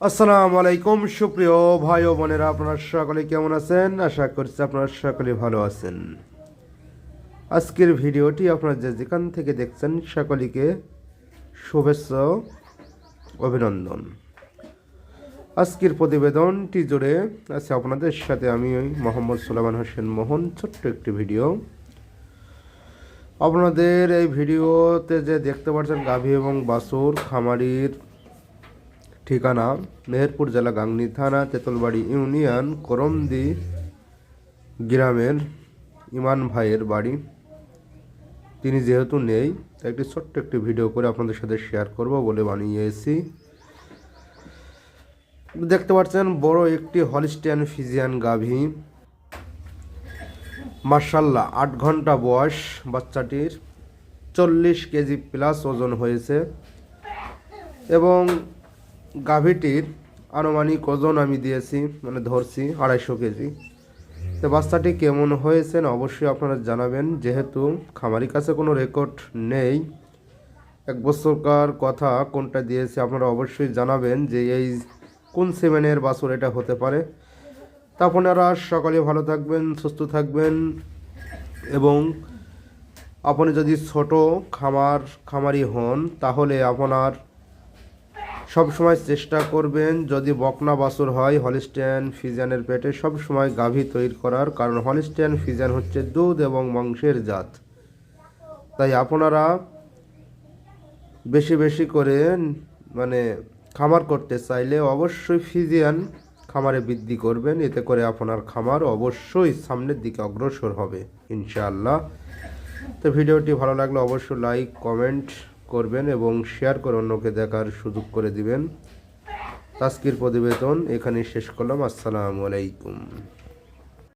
আসসালামু আলাইকুম, সুপ্রিয় ভাই ও বোনেরা, আপনারা সকলে কেমন আছেন? আশা করছি আপনারা সকলে ভালো আছেন। আজকের ভিডিওটি আপনারা যে যেখান থেকে দেখছেন, সকলকে শুভেচ্ছা, অভিনন্দন। আজকের প্রতিবেদনটি জুড়ে আছে আপনাদের সাথে আমি মোহাম্মদ সুলাইমান হোসেন মোহন, ছোট্ট একটি ভিডিও। আপনাদের এই ভিডিওতে যে দেখতে পাচ্ছেন, গাভী এবং বাসুর খামারির ঠিকানা মেহেরপুর জেলা গাংনী থানা, তেঁতুলবাড়ি ইউনিয়ন, করমদি গ্রামের ইমান ভাইয়ের বাড়ি। তিনি যেহেতু নেই, তাই একটি ছোট্ট একটি ভিডিও করে আপনাদের সাথে শেয়ার করব বলে বানিয়েছি। দেখতে পাচ্ছেন, বড় একটি হলিস্টিয়ান ফিজিয়ান গাভী। মার্শাল্লাহ আট ঘণ্টা বয়স বাচ্চাটির। চল্লিশ কেজি প্লাস ওজন হয়েছে। এবং গাভীটির আনুমানিক ওজন আমি দিয়েছি মানে ধরছি আড়াইশো কেজি। তো বাচ্চাটি কেমন হয়েছেন অবশ্যই আপনারা জানাবেন। যেহেতু খামারি কাছে কোনো রেকর্ড নেই, এক বছরকার কথা কোনটা দিয়েছে আপনারা অবশ্যই জানাবেন যে এই কোন সেভেনের বাছুর এটা হতে পারে। তা আপনারা সকালে ভালো থাকবেন, সুস্থ থাকবেন এবং আপনি যদি ছোট খামার, খামারি হন, তাহলে আপনার সব সময় চেষ্টা করবেন যদি বকনা বাছুর হয়, হলিস্টিয়ান ফিজানের পেটে সব সময় গাভী তৈরি করার, কারণ হলিস্টিয়ান ফিজান হচ্ছে দুধ এবং মাংসের জাত। তাই আপনারা বেশি বেশি করে মানে খামার করতে চাইলে অবশ্যই ফিজিয়ান খামারে বৃদ্ধি করবেন। এতে করে আপনার খামার অবশ্যই সামনের দিকে অগ্রসর হবে, ইনশাআল্লাহ। তো ভিডিওটি ভালো লাগলে অবশ্যই লাইক, কমেন্ট করবেন এবং শেয়ার করে অন্যকে দেখার সুযোগ করে দিবেন। আজকের প্রতিবেদন এখানে শেষ করলাম। আসসালামু আলাইকুম।